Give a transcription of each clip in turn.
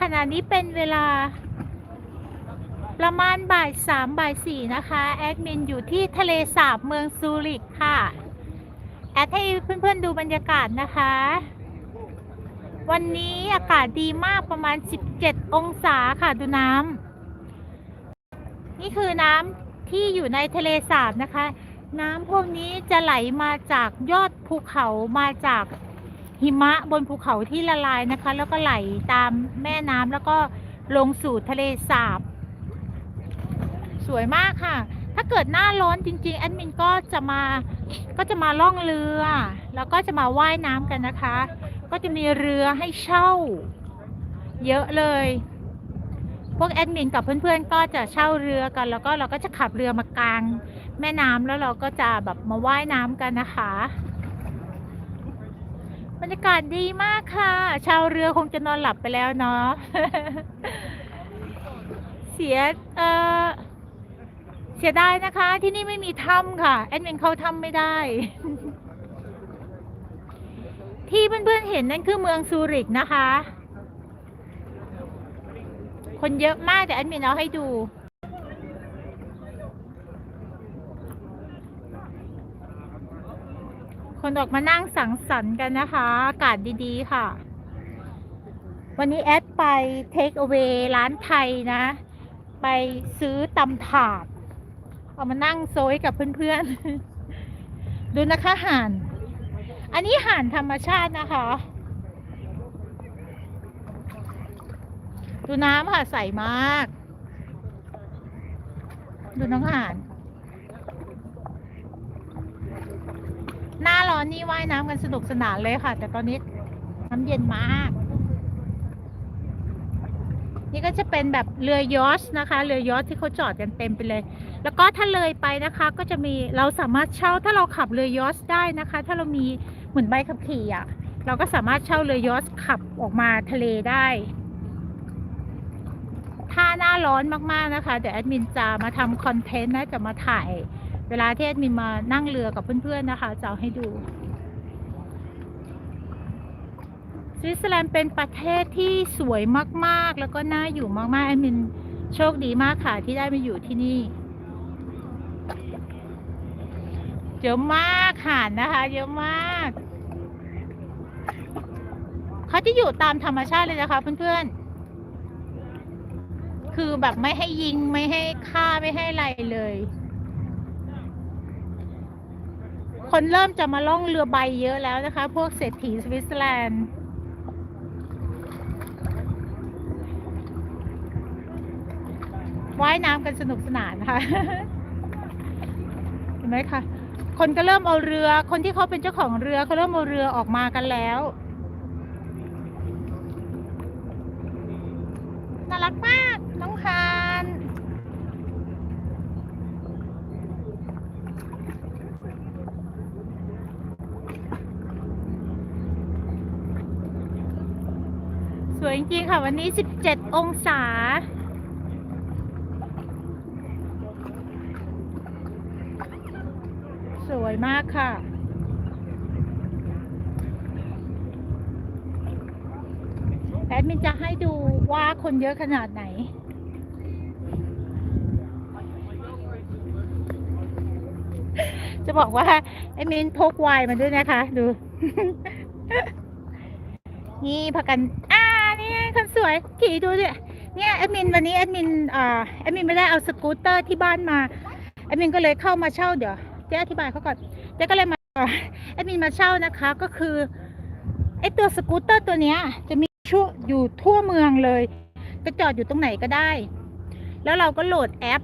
ขณะนี้เป็นเวลา ประมาณบ่ายสามบ่ายสี่นะคะ แอดมินอยู่ที่ทะเลสาบเมืองซูริกค่ะ แอดให้เพื่อนๆดูบรรยากาศนะคะ วันนี้อากาศดีมากประมาณ 17 องศาค่ะดูน้ำนี่คือน้ำที่อยู่ในทะเลสาบนะคะ น้ำพวกนี้จะไหลมาจากยอดภูเขามาจาก หิมะบนภูเขาที่ละลายนะคะ แล้วก็ไหลตามแม่น้ำแล้วก็ลงสู่ทะเลสาบ สวยมากค่ะ ถ้าเกิดหน้าร้อนจริงๆแอดมินก็จะมาก็จะมาล่องเรือ แล้วก็จะมาว่ายน้ำกันนะคะ ก็จะมีเรือให้เช่า เยอะเลย พวกแอดมินกับเพื่อนๆก็จะเช่าเรือกัน แล้วก็เราก็จะขับเรือมากลาง แม่น้ำแล้วเราก็จะแบบมาว่ายน้ำกันนะคะ บรรยากาศดีมากค่ะ ชาวเรือคงจะนอนหลับไปแล้วเนาะ เสียเออเสียดายนะคะ ที่นี่ไม่มีถ้ำค่ะ แอดมินเข้าถ้ำไม่ได้ ที่เพื่อนๆเห็นนั่นคือเมืองซูริกนะคะ คนเยอะมากแต่แอดมินเอาให้ดู คนออกมานั่งสังสรรค์กันนะคะ อากาศดีๆค่ะ วันนี้แอดไปเทคเอา a y ร้านไทยนะ ไปซื้อตำถาด เอามานั่งโซยกับเพื่อนๆ ดูนะคะห่าน อันนี้ห่านธรรมชาตินะคะ ดูน้ำค่ะใสมาก ดูน้องห่าน หน้าร้อนนี่ว่ายน้ำกันสนุกสนานเลยค่ะ แต่ตอนนี้น้ำเย็นมาก นี่ก็จะเป็นแบบเรือยอชนะคะ เรือยอชที่เขาจอดกันเต็มไปเลย แล้วก็ถ้าเลยไปนะคะ ก็จะมีเราสามารถเช่าถ้าเราขับเรือยอชได้นะคะ ถ้าเรามีเหมือนใบขับขี่อะ เราก็สามารถเช่าเรือยอชขับออกมาทะเลได้ ถ้าหน้าร้อนมากๆนะคะ เดี๋ยวแอดมินจะมาทำคอนเทนต์นะจะมาถ่าย เวลาที่แอดมินมานั่งเรือกับเพื่อนๆนะคะจะเอาให้ดู สวิตเซอร์แลนด์เป็นประเทศที่สวยมากๆ แล้วก็น่าอยู่มากๆแอดมินโชคดีมากค่ะที่ได้มาอยู่ที่นี่เยอะมากห่านนะคะ เยอะมากเขาจะอยู่ตามธรรมชาติเลยนะคะเพื่อนๆ คือแบบไม่ให้ยิงไม่ให้ฆ่าไม่ให้อะไรเลย คนเริ่มจะมาล่องเรือใบเยอะแล้วนะคะ พวกเศรษฐีสวิตเซอร์แลนด์ว่ายน้ำกันสนุกสนานนะคะเห็นไหมคะคนก็เริ่มเอาเรือ คนที่เขาเป็นเจ้าของเรือเขาเริ่มเอาเรือออกมากันแล้วน่ารักมากน้องฮาน สวยจริงๆค่ะ วันนี้ 17 องศา สวยมากค่ะ แอดมินจะให้ดูว่าคนเยอะขนาดไหนจะบอกว่าแอดมินพกไวน์มาด้วยนะคะ ดู นี่พากันอ่า วยขี่ดูดิเนี่ยแอดมินวันนี้แอดมินอ่าแอดมินไม่ได้เอาสกูตเตอร์ที่บ้านมาแอดมินก็เลยเข้ามาเช่าเดี๋ยวเจ๊อธิบายเขาก่อนเจ๊ก็เลยมาแอดมินมาเช่านะคะก็คือไอตัวสกูตเตอร์ตัวเนี้ยจะมีชั่วอยู่ทั่วเมืองเลยจะจอดอยู่ตรงไหนก็ได้ แล้วเราก็โหลดแอป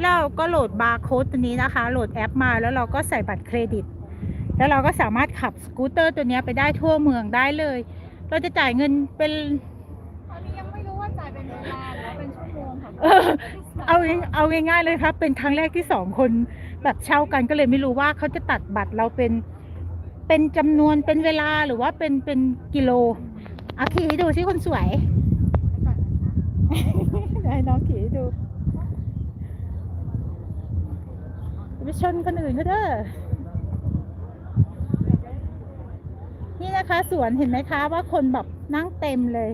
แล้วเราก็โหลดบาร์โค้ดตัวนี้นะคะ โหลดแอปมาแล้วเราก็ใส่บัตรเครดิต แล้วเราก็สามารถขับสกูตเตอร์ตัวนี้ไปได้ทั่วเมืองได้เลย เราจะจ่ายเงินเป็น เออเอาง่ายเอาง่ายๆเลยครับ เป็นครั้งแรกที่สองคนแบบเช่ากันก็เลยไม่รู้ว่าเขาจะตัดบัตรเราเป็นเป็นจำนวนเป็นเวลาหรือว่าเป็นเป็นกิโลเอาขี่ให้ดูสิคนสวยให้น้องขี่ให้ดูไปชนคนอื่นเขาเด้อนี่นะคะสวนเห็นไหมคะว่าคนแบบนั่งเต็มเลย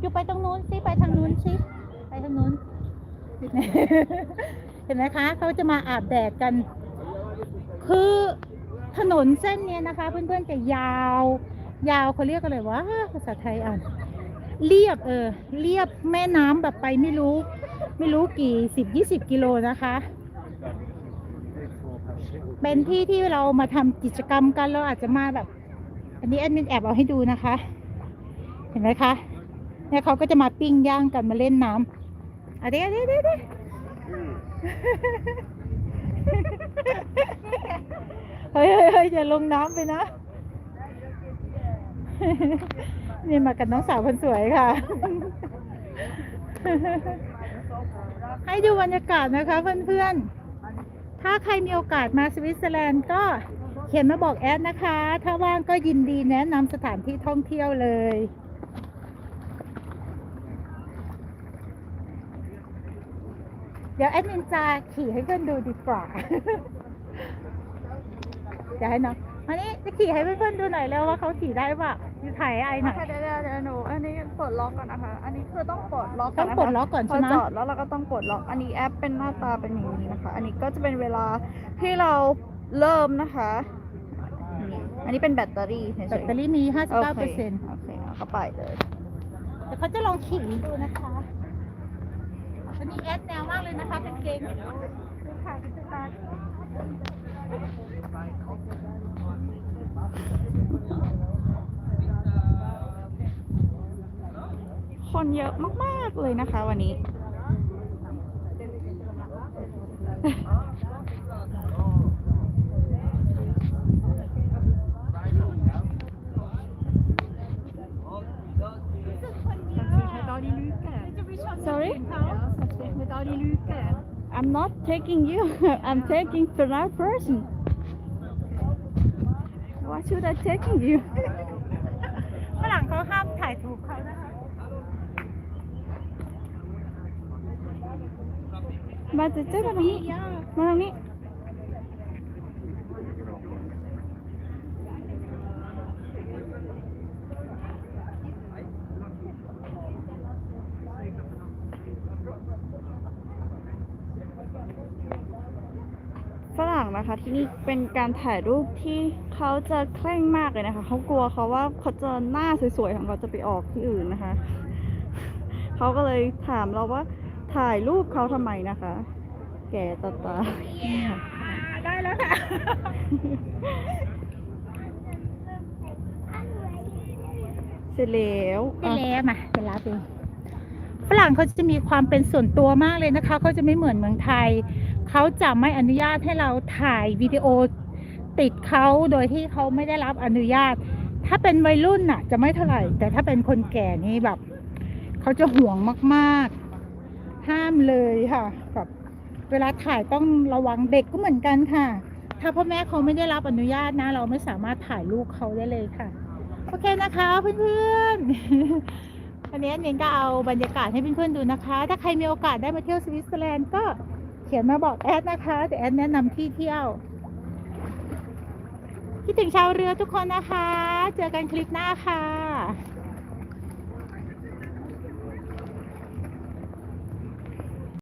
อยู่ไปตรงนู้นสิไปทางนู้นสิไปทางนู้น เห็นไหมคะเขาจะมาอาบแดดกัน คือถนนเส้นนี้นะคะ เพื่อนๆจะยาว ยาวเขาเรียกอะไรวะภาษาไทยอ่านเรียบเออเรียบแม่น้ำแบบไปไม่รู้ ไม่รู้กี่สิบยี่สิบกิโลนะคะ เป็นที่ที่เรามาทำกิจกรรมกันเราอาจจะมาแบบ อันนี้แอดมินแอบเอาให้ดูนะคะ เห็นไหมคะ เนี่ยเขาก็จะมาปิ้งย่างกันมาเล่นน้ำอะเดี๋ยวเดี๋ยวเดี๋ยวเดี๋ยวเฮ้ยเฮ้ยเฮ้ยอย่าลงน้ำไปนะ นี่มากับน้องสาวคนสวยค่ะ ให้ดูบรรยากาศนะคะเพื่อนๆ ถ้าใครมีโอกาสมาสวิตเซอร์แลนด์ก็เขียนมาบอกแอดนะคะ ถ้าว่างก็ยินดีแนะนำสถานที่ท่องเที่ยวเลย เดี๋ยวแอดมินจะขี่ให้เพื่อนดูดีกว่าเดี๋ยวให้น้องอันนี้จะขี่ให้เพื่อนๆดูหน่อยแล้วว่าเขาขี่ได้ป่ะอยู่ถ่ายไอหน่อยเดี๋ยวเดี๋ยวเดี๋ยวหนูอันนี้ปลดล็อกก่อนนะคะ อันนี้คือต้องปลดล็อกก่ต้ออนงนะคะปลดล็อกก่อนพอใช่ไหมจอดแล้วเราก็ต้องปลดล็อก อันนี้แอปเป็นหน้าตาเป็นอย่างนี้นะคะ อันนี้ก็จะเป็นเวลาที่เราเริ่มนะคะนี่อันนี้เป็นแบตเตอรี่เฉยๆแบตเตอรี่มีโอ59เคเปอร์เซ็นต์โอเคเอาเข้าไปเลยเดี๋ยวเขาจะลองขี่ดูนะคะ นี้แอดแนวมากเลยนะคะเป็นเกงค่ะคุณตาคนเยอะมาก ๆ เลยนะคะวันนี้ I'm not taking you. I'm taking another person. Why should I taking you? ฝรั่งเขาห้ามถ่ายถูกเขานะคะ มาจะเจอกันนี้มาทางนี้ นะคะ ที่นี่เป็นการถ่ายรูปที่เขาจะเคร่งมากเลยนะคะ เขากลัวเขาว่าเขาจะหน้าสวยๆของเขาจะไปออกที่อื่นนะคะ เขาก็เลยถามเราว่าถ่ายรูปเขาทำไมนะคะ แก่ตาตาได้แล้วค่ะเสร็จแล้วไปแล้วมาไปรับเองฝรั่งเขาจะมีความเป็นส่วนตัวมากเลยนะคะเขาจะไม่เหมือนเมืองไทย เขาจะไม่อนุญาตให้เราถ่ายวิดีโอติดเขาโดยที่เขาไม่ได้รับอนุญาต ถ้าเป็นวัยรุ่นน่ะ จะไม่เท่าไหร่ แต่ถ้าเป็นคนแก่นี่แบบเขาจะห่วงมาก ๆ ห้ามเลยค่ะแบบเวลาถ่ายต้องระวังเด็กก็เหมือนกันค่ะ ถ้าพ่อแม่เขาไม่ได้รับอนุญาตนะ เราไม่สามารถถ่ายลูกเขาได้เลยค่ะ โอเคนะคะ เพื่อนๆวันนี้เนนก็เอาบรรยากาศให้เพื่อนๆดูนะคะ ถ้าใครมีโอกาสได้มาเที่ยวสวิตเซอร์แลนด์ก็ เขียนมาบอกแอดนะคะเดี๋ยวแอดแนะนำที่เที่ยวคิดถึงชาวเรือทุกคนนะคะ เจอกันคลิปหน้าค่ะ